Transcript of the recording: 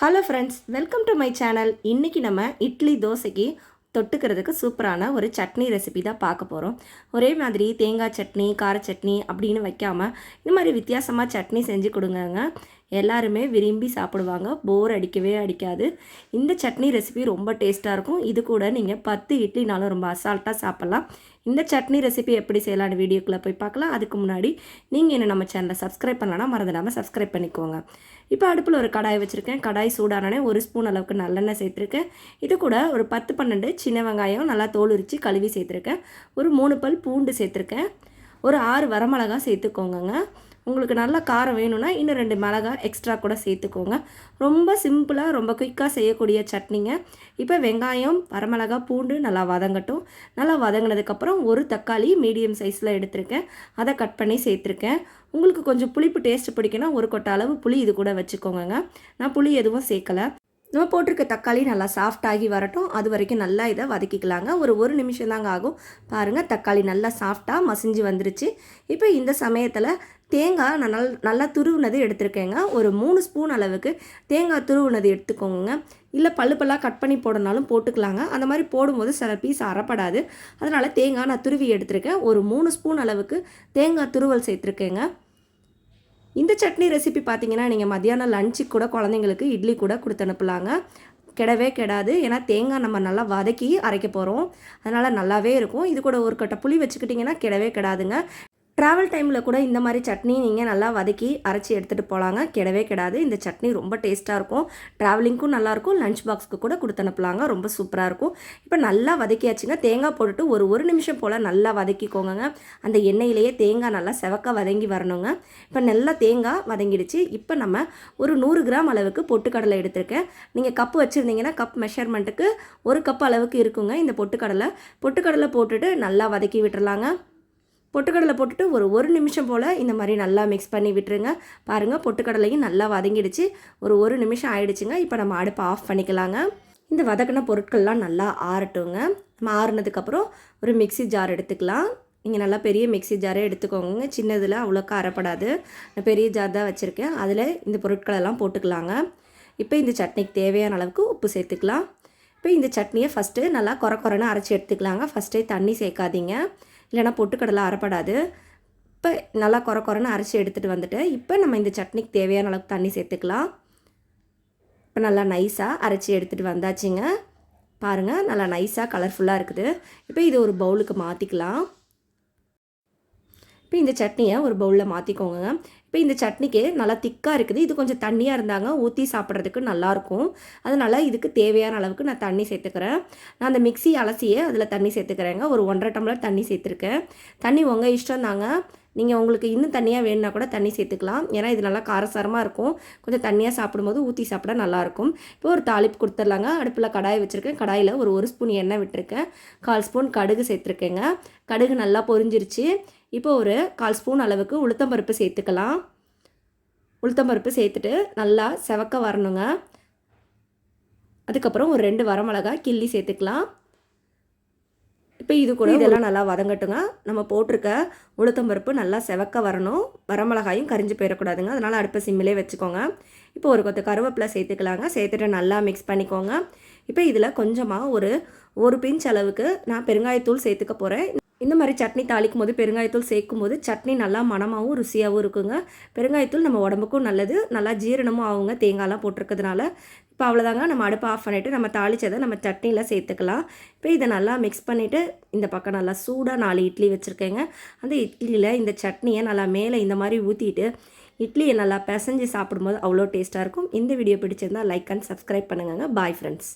Hello friends welcome to my channel இன்றைக்கி நம்ம இட்லி தோசைக்கு தொட்டுக்கிறதுக்கு சூப்பரான ஒரு சட்னி ரெசிபி தான் பார்க்க போகிறோம் ஒரே மாதிரி தேங்காய் சட்னி கார சட்னி அப்படின்னு வைக்காமல் இந்த மாதிரி வித்தியாசமாக சட்னி செஞ்சு கொடுங்கங்க. எல்லாருமே விரும்பி சாப்பிடுவாங்க. போர் அடிக்கவே அடிக்காது. இந்த சட்னி ரெசிபி ரொம்ப டேஸ்ட்டாக இருக்கும். இது கூட நீங்கள் பத்து இட்லினாலும் ரொம்ப அசால்ட்டாக சாப்பிட்லாம். இந்த சட்னி ரெசிபி எப்படி செய்யலான்னு வீடியோக்குள்ளே போய் பார்க்கலாம். அதுக்கு முன்னாடி நீங்கள் என்ன நம்ம சேனலை சப்ஸ்கிரைப் பண்ணலன்னா மறந்துடாமல் சப்ஸ்கிரைப் பண்ணிக்கோங்க. இப்போ அடுப்பில் ஒரு கடாய் வச்சுருக்கேன். கடாய் சூடானே ஒரு ஸ்பூன் அளவுக்கு நல்லெண்ணெய் சேர்த்துருக்கேன். இது கூட ஒரு பத்து பன்னெண்டு சின்ன வெங்காயம் நல்லா தோல் உரித்து கழுவி சேர்த்துருக்கேன். ஒரு மூணு பல் பூண்டு சேர்த்துருக்கேன். ஒரு ஆறு வரமிளகா சேர்த்துக்கோங்கங்க. உங்களுக்கு நல்ல காரம் வேணும்னா இன்னும் ரெண்டு மிளகா எக்ஸ்ட்ரா கூட சேர்த்துக்கோங்க. ரொம்ப சிம்பிளாக ரொம்ப குயிக்காக செய்யக்கூடிய சட்னிங்க. இப்போ வெங்காயம் வரமிளகா பூண்டு நல்லா வதங்கட்டும். நல்லா வதங்கினதுக்கப்புறம் ஒரு தக்காளி மீடியம் சைஸில் எடுத்திருக்கேன். அதை கட் பண்ணி சேர்த்துருக்கேன். உங்களுக்கு கொஞ்சம் புளிப்பு டேஸ்ட் பிடிக்குன்னா ஒரு கொட்டை அளவு புளி இது கூட வச்சுக்கோங்க நான் புளி எதுவும் சேர்க்கலை. நம்ம போட்டிருக்க தக்காளி நல்லா சாஃப்டாகி வரட்டும். அது வரைக்கும் நல்லா இதை வதக்கிக்கலாங்க. ஒரு ஒரு நிமிஷம் தாங்க ஆகும். பாருங்கள் தக்காளி நல்லா சாஃப்டாக மசிஞ்சு வந்துருச்சு. இப்போ இந்த சமயத்தில் தேங்காய் நான் நல் நல்லா துருவுனது எடுத்திருக்கேங்க. ஒரு மூணு ஸ்பூன் அளவுக்கு தேங்காய் துருவுனது எடுத்துக்கோங்க. இல்லை பல்லு பல்லாக கட் பண்ணி போடனாலும் போட்டுக்கலாங்க. அந்த மாதிரி போடும்போது சில பீஸ் அறப்படாது. அதனால் தேங்காய் நான் துருவி எடுத்திருக்கேன். ஒரு மூணு ஸ்பூன் அளவுக்கு தேங்காய் துருவல் சேர்த்துருக்கேங்க. இந்த சட்னி ரெசிபி பார்த்தீங்கன்னா நீங்கள் மத்தியானம் லஞ்சுக்கு கூட குழந்தைங்களுக்கு இட்லி கூட கொடுத்து அனுப்பலாங்க. கெடவே கெடாது. ஏன்னா தேங்காய் நம்ம நல்லா வதக்கி அரைக்க போகிறோம் அதனால் நல்லாவே இருக்கும். இது கூட ஒரு கட்டை புளி வச்சுக்கிட்டிங்கன்னா கெடவே கெடாதுங்க. ட்ராவல் டைமில் கூட இந்த மாதிரி சட்னி நீங்கள் நல்லா வதக்கி அரைச்சி எடுத்துகிட்டு போகலாங்க கிடவே கிடாது. இந்த சட்னி ரொம்ப டேஸ்ட்டாக இருக்கும். ட்ராவலிங்க்கும் நல்லாயிருக்கும் லஞ்ச் பாக்ஸ்க்கு கூட கொடுத்து அனுப்பலாங்க. ரொம்ப சூப்பராக இருக்கும். இப்போ நல்லா வதக்கியாச்சுங்க. தேங்காய் போட்டுட்டு ஒரு ஒரு நிமிஷம் போல் நல்லா வதக்கிக்கோங்க அந்த எண்ணெயிலேயே தேங்காய் நல்லா செவக்க வதங்கி வரணுங்க. இப்போ நல்லா தேங்காய் வதங்கிடுச்சு. இப்போ நம்ம ஒரு நூறு கிராம் அளவுக்கு பொட்டுக்கடலை எடுத்திருக்கேன். நீங்கள் கப்பு வச்சுருந்தீங்கன்னா கப் மெஷர்மெண்ட்டுக்கு ஒரு கப் அளவுக்கு இருக்குங்க. இந்த பொட்டுக்கடலை. பொட்டுக்கடலை போட்டுட்டு நல்லா வதக்கி விட்டுறலாங்க. பொட்டுக்கடலை போட்டுட்டு ஒரு ஒரு நிமிஷம் போல் இந்த மாதிரி நல்லா மிக்ஸ் பண்ணி விட்டுருங்க. பாருங்கள் பொட்டுக்கடலையும் நல்லா வதங்கிடுச்சு. ஒரு ஒரு நிமிஷம் ஆயிடுச்சுங்க. இப்போ நம்ம அடுப்பை ஆஃப் பண்ணிக்கலாங்க. இந்த வதக்கின பொருட்கள்லாம் நல்லா ஆறட்டுங்க. நம்ம ஆறுனதுக்கப்புறம் ஒரு மிக்சி ஜார் எடுத்துக்கலாம். நீங்கள் நல்லா பெரிய மிக்சி ஜாரே எடுத்துக்கோங்க. சின்னதில் அவ்வளோக்கா அறப்படாது நான் பெரிய ஜார் தான் வச்சுருக்கேன். அதில் இந்த பொருட்களெல்லாம் போட்டுக்கலாங்க. இப்போ இந்த சட்னிக்கு தேவையான அளவுக்கு உப்பு சேர்த்துக்கலாம். இப்போ இந்த சட்னியை ஃபஸ்ட்டு நல்லா குறை குறைன்னு அரைச்சி எடுத்துக்கலாங்க. ஃபஸ்ட்டே தண்ணி சேர்க்காதீங்க. இல்லைனா பொட்டுக்கடலை அரைப்படாது. இப்போ நல்லா குறை குறைன்னு அரைச்சி எடுத்துகிட்டு வந்துட்டு இப்போ நம்ம இந்த சட்னிக்கு தேவையான அளவுக்கு தண்ணி சேர்த்துக்கலாம். இப்போ நல்லா நைஸாக அரைச்சி எடுத்துகிட்டு வந்தாச்சுங்க. பாருங்கள் நல்லா நைஸாக கலர்ஃபுல்லாக இருக்குது. இப்போ இது ஒரு பவுலுக்கு மாற்றிக்கலாம் இப்போ இந்த சட்னியை ஒரு பவுலில் மாற்றிக்கோங்க இப்போ இந்த சட்னிக்கு நல்லா திக்காக இருக்குது. இது கொஞ்சம் தண்ணியாக இருந்தாங்க. ஊற்றி சாப்பிட்றதுக்கு நல்லாயிருக்கும் அதனால் இதுக்கு தேவையான அளவுக்கு நான் தண்ணி சேர்த்துக்கிறேன். நான் அந்த மிக்சி அலசியே அதில் தண்ணி சேர்த்துக்கிறேங்க. ஒரு ஒன்றரை டம்ளர் தண்ணி சேர்த்துருக்கேன். தண்ணி உங்கள் இஷ்டம் தாங்க. நீங்கள் உங்களுக்கு இன்னும் தண்ணியாக வேணுன்னா கூட தண்ணி சேர்த்துக்கலாம். ஏன்னா இது நல்லா காரசாரமாக இருக்கும். கொஞ்சம் தண்ணியாக சாப்பிடும்போது ஊற்றி சாப்பிட நல்லாயிருக்கும் இப்போ ஒரு தாளிப்பு கொடுத்துர்லாங்க. அடுப்பில் கடாய் வச்சுருக்கேன். கடாயில் ஒரு ஒரு ஸ்பூன் எண்ணெய் விட்டுருக்கேன். கால் ஸ்பூன் கடுகு சேர்த்துருக்கேங்க. கடுகு நல்லா பொரிஞ்சிருச்சு. இப்போ ஒரு கால் ஸ்பூன் அளவுக்கு உளுத்தம்பருப்பு சேர்த்துக்கலாம். உளுத்தம்பருப்பு சேர்த்துட்டு நல்லா செவக்க வரணுங்க. அதுக்கப்புறம் ஒரு ரெண்டு வரமிளகா கிள்ளி சேர்த்துக்கலாம். இப்போ இது கூட இதெல்லாம் நல்லா வதங்கட்டுங்க. நம்ம போட்டிருக்க உளுத்தம்பருப்பு நல்லா செவக்க வரணும். வரமிளகாயும் கரிஞ்சு போயிடக்கூடாதுங்க. அதனால் அடுப்பை சிம்மிலே வச்சுக்கோங்க. இப்போ ஒரு கொத்து கருவேப்பிலை சேர்த்துக்கலாங்க. சேர்த்துட்டு நல்லா மிக்ஸ் பண்ணிக்கோங்க. இப்போ இதில் கொஞ்சமாக ஒரு ஒரு பிஞ்ச் அளவுக்கு நான் பெருங்காயத்தூள் சேர்த்துக்க போகிறேன் இந்த மாதிரி சட்னி தாளிக்கும் போது பெருங்காயத்தூள் சேர்க்கும் போது சட்னி நல்லா மனமாகவும் ருசியாகவும் இருக்குங்க. பெருங்காயத்தூள் நம்ம உடம்புக்கும் நல்லது. நல்லா ஜீரணமும் ஆகுங்க. தேங்காய்லாம் போட்டிருக்கிறதுனால. இப்போ அவ்வளோதாங்க. நம்ம அடுப்பை ஆஃப் பண்ணிவிட்டு நம்ம தாளித்ததை நம்ம சட்னியில் சேர்த்துக்கலாம். இப்போ இதை நல்லா மிக்ஸ் பண்ணிவிட்டு இந்த பக்கம் நல்லா சூடாக நாலு இட்லி வச்சுருக்கேங்க. அந்த இட்லியில் இந்த சட்னியை நல்லா மேலே இந்த மாதிரி ஊற்றிட்டு இட்லியை நல்லா பிசைஞ்சு சாப்பிடும்போது அவ்வளோ டேஸ்ட்டாக இருக்கும். இந்த வீடியோ பிடிச்சிருந்தால் லைக் அண்ட் சப்ஸ்கிரைப் பண்ணுங்க பாய் ஃப்ரெண்ட்ஸ்